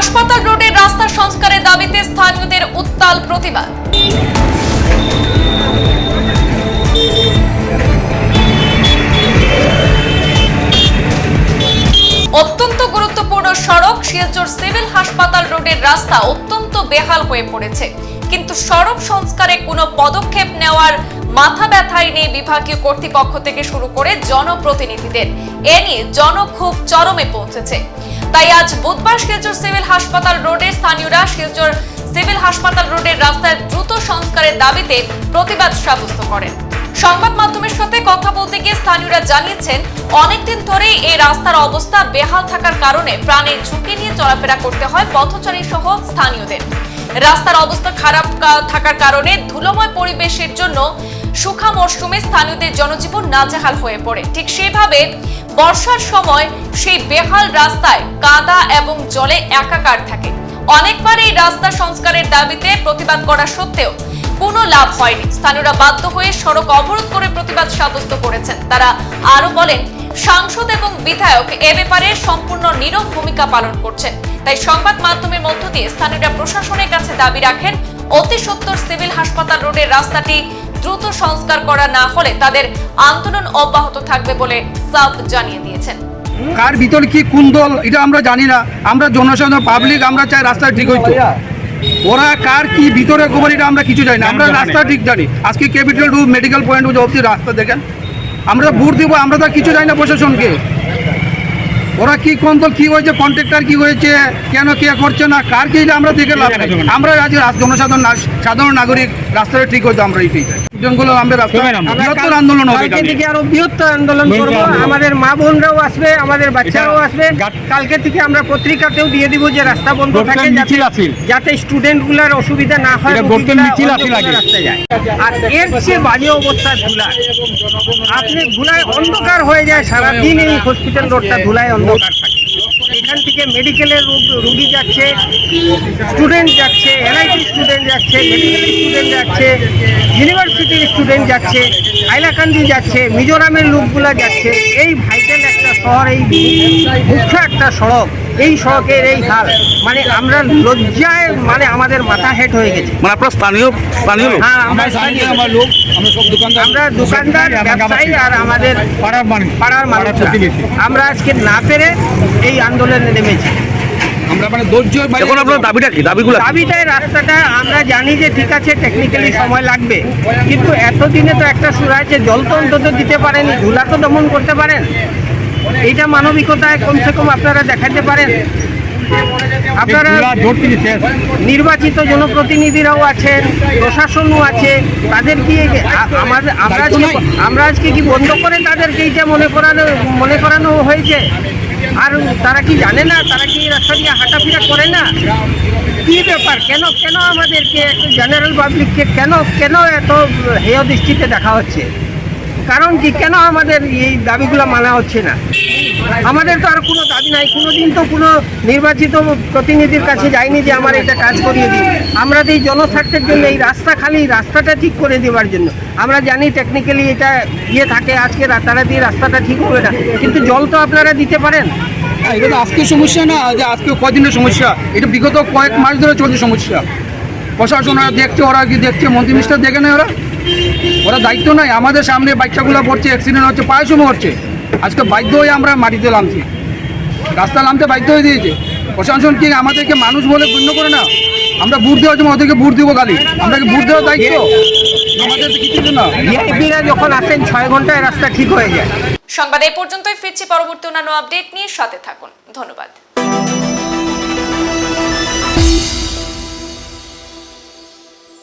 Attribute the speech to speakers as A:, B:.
A: হাসপাতাল রোডের রাস্তা সংস্কারের দাবিতে স্থানীয়দের উত্তাল প্রতিবাদ। অত্যন্ত গুরুত্বপূর্ণ সড়ক শিলচর সিভিল হাসপাতাল রোডের রাস্তা অত্যন্ত বেহাল হয়ে পড়েছে। কিন্তু সড়ক সংস্কারে কোনো পদক্ষেপ নেওয়ার মাথা ব্যথায় নেই বিভাগীয় কর্তৃপক্ষ থেকে শুরু করে জনপ্রতিনিধিদের। এ নিয়ে জনক্ষোভ চরমে পৌঁছেছে। তাই আজ বুধবার শিলচর সিভিল হাসপাতাল রোডের স্থানীয়রা শিলচর সিভিল হাসপাতাল রোডের রাস্তার দ্রুত সংস্কারের দাবিতে প্রতিবাদ সাব্যস্ত করেন। সংবাদ মাধ্যমের সাথে কথা বলতে গিয়ে স্থানীয়রা জানিয়েছেন, অনেকদিন ধরেই এই রাস্তার অবস্থা বেহাল থাকার কারণে প্রাণের ঝুঁকি নিয়ে চলাফেরা করতে হয় পথচারী সহ স্থানীয়দের। রাস্তার অবস্থা খারাপ থাকার কারণে ধুলোময় পরিবেশের জন্য সুখা মরশুমে স্থানীয়দের জনজীবন নাজেহাল হয়ে পড়ে। ঠিক সেইভাবে বর্ষার সময় সেই বেহাল রাস্তায় কাদা এবং জলে একাকার থাকে। অনেকবার এই রাস্তা সংস্কারের দাবিতে প্রতিবাদ করা সত্ত্বেও কোনো লাভ হয়নি। স্থানীয়রা বাধ্য হয়ে সড়ক অবরোধ করে প্রতিবাদ সাব্যস্ত করেছেন। তারা আরও বলেন, সাংসদ এবং বিধায়ক এ ব্যাপারে সম্পূর্ণ নীরব ভূমিকা পালন করছেন। তাই সংবাদ মাধ্যমের মধ্য দিয়ে স্থানীয়রা প্রশাসনের কাছে দাবি রাখেন, অতি সত্তর সিভিল হাসপাতাল রোডের রাস্তাটি দ্রুত সংস্কার করা না হলে তাদের আন্দোলন অব্যাহত থাকবে বলে সাফ জানিয়ে দিয়েছেন।
B: কার ভিতর কি কোন দল এটা আমরা জানি না। আমরা জনসাধারণ পাবলিক আমরা চাই রাস্তা ঠিক হইতো। ওরা কার কি ভিতরে খবর এটা আমরা কিছু জানি না। আমরা রাস্তা ঠিক জানি। আজকে ক্যাপিটাল টু মেডিকেল পয়েন্ট অবধি রাস্তা দেখেন। আমরা ভোট দিব আমরা তো কিছু জানি না প্রশাসনকে। ওরা কি কোন দল কি হয়েছে কন্ট্রাক্টর কি হয়েছে কেন কে করছে না কার কি আমরা দেখে লাভ নেই। আমরা আজ জনসাধারণ না- সাধারণ নাগরিক রাস্তাটা ঠিক হইতো আমরা এইটাই স্টুডেন্টগুলো আমরা বৃহত্তর আন্দোলন হবে
C: কালকে থেকে আরও বৃহত্তর আন্দোলন করব। আমাদের মা বোনরাও আসবে আমাদের বাচ্চারাও আসবে। কালকে থেকে আমরা পত্রিকাতেও দিয়ে দিব যে রাস্তা বন্ধ থাকে যাতে যাতে স্টুডেন্টগুলার অসুবিধা না হয় আর এর চেয়ে বাজে অবস্থা ধুলায়। আপনি ধুলায় অন্ধকার হয়ে যায় সারাদিন এই হসপিটাল রোডটা ধুলায় অন্ধকার থাকে। এখান থেকে মেডিকেলের রুগী যাচ্ছে স্টুডেন্ট যাচ্ছে এনআইটি যাচ্ছে মেডিকেল স্টুডেন্ট যাচ্ছে ইউনিভার্সিটির স্টুডেন্ট যাচ্ছে হাইলাকান্দি যাচ্ছে মিজোরামের লোকগুলা যাচ্ছে। এই ভাইটাল একটা শহর এই মুখ্য একটা সড়ক এই সড়কের এই হাল। মানে আমরা লজ্জায় মানে আমাদের মাথা হেট হয়ে গেছে।
D: মানে আপনার স্থানীয় স্থানীয় লোক?
C: হ্যাঁ আমরা স্থানীয়
B: লোক আমরা সব দোকানদার।
C: আমরা দোকানদার ব্যবসায়ী আর আমাদের
B: পাড়ার মানুষ।
C: পাড়ার মানুষ আমরা আজকে না পেরে এই আন্দোলনে নেমেছি।
B: আমরা মানে ধৈর্য
D: এখন আপনার দাবিটা কি? দাবিগুলো
C: দাবিটাই রাস্তাটা আমরা জানি যে ঠিক আছে টেকনিক্যালি সময় লাগবে। কিন্তু এতদিনে তো একটা সুর আছে জল তো অন্তত দিতে পারেনি ধুলা তো দমন করতে পারেন। এইটা মানবিকতায় কমসে কম আপনারা দেখাতে পারেন। আপনারা নির্বাচিত জনপ্রতিনিধিরাও আছেন প্রশাসনও আছে তাদের কি আমাদের আমরা আজকে কি বন্ধ করে তাদেরকে এইটা মনে করানো মনে করানো হয়েছে? আর তারা কি জানে না? তারা কি রাস্তা দিয়ে হাঁটাফেরা করে না? কি ব্যাপার? কেন কেন আমাদেরকে জেনারেল পাবলিককে কেন কেন এত হেয় দৃষ্টিতে দেখা হচ্ছে? কারণ কি কেন আমাদের এই দাবিগুলো মানা হচ্ছে না? আমাদের তো আর কোনো দাবি নাই। কোনোদিন তো কোনো নির্বাচিত প্রতিনিধির কাছে যায়নি যে আমার এটা কাজ করিয়ে দিন আমরা তো এই জনস্বার্থের জন্য এই রাস্তা খালি রাস্তাটা ঠিক করে দেওয়ার জন্য। আমরা জানি টেকনিক্যালি এটা ইয়ে থাকে আজকে রাতারাতি রাস্তাটা ঠিক হবে না। কিন্তু জল তো আপনারা দিতে পারেন।
B: হ্যাঁ, এটা তো আজকে সমস্যা না যে আজকে কদিনের সমস্যা? এটা বিগত কয়েক মাস ধরে চলছে সমস্যা। প্রশাসন দেখছে ওরা কি দেখছে? মন্ত্রী মিনিস্টার দেখে নেয় ওরা? ওরা দায়িত্ব নাই আমাদের সামনে বাচ্চাগুলো পড়ছে অ্যাক্সিডেন্ট হচ্ছে পায়ের সময় হচ্ছে। আজকে বাধ্য হয়ে আমরা মাটিতে নামছি। রাস্তা নামতে বাধ্য হয়ে দিয়েছে। প্রশাসন কি আমাদেরকে মানুষ বলে গণ্য করে না? আমরা বুট দেওয়ার জন্য ওদেরকে বুট দিব গালি আমরা কি বুট দেওয়ার দায়িত্ব? আমাদের কিছু না।
C: ভিআইপিরা যখন আসেন ছয় ঘন্টায় রাস্তা ঠিক হয়ে যায়।
A: সংবাদ এই পর্যন্তই। ফিরছি পরবর্তী অন্যান্য আপডেট নিয়ে সাথে থাকুন। ধন্যবাদ।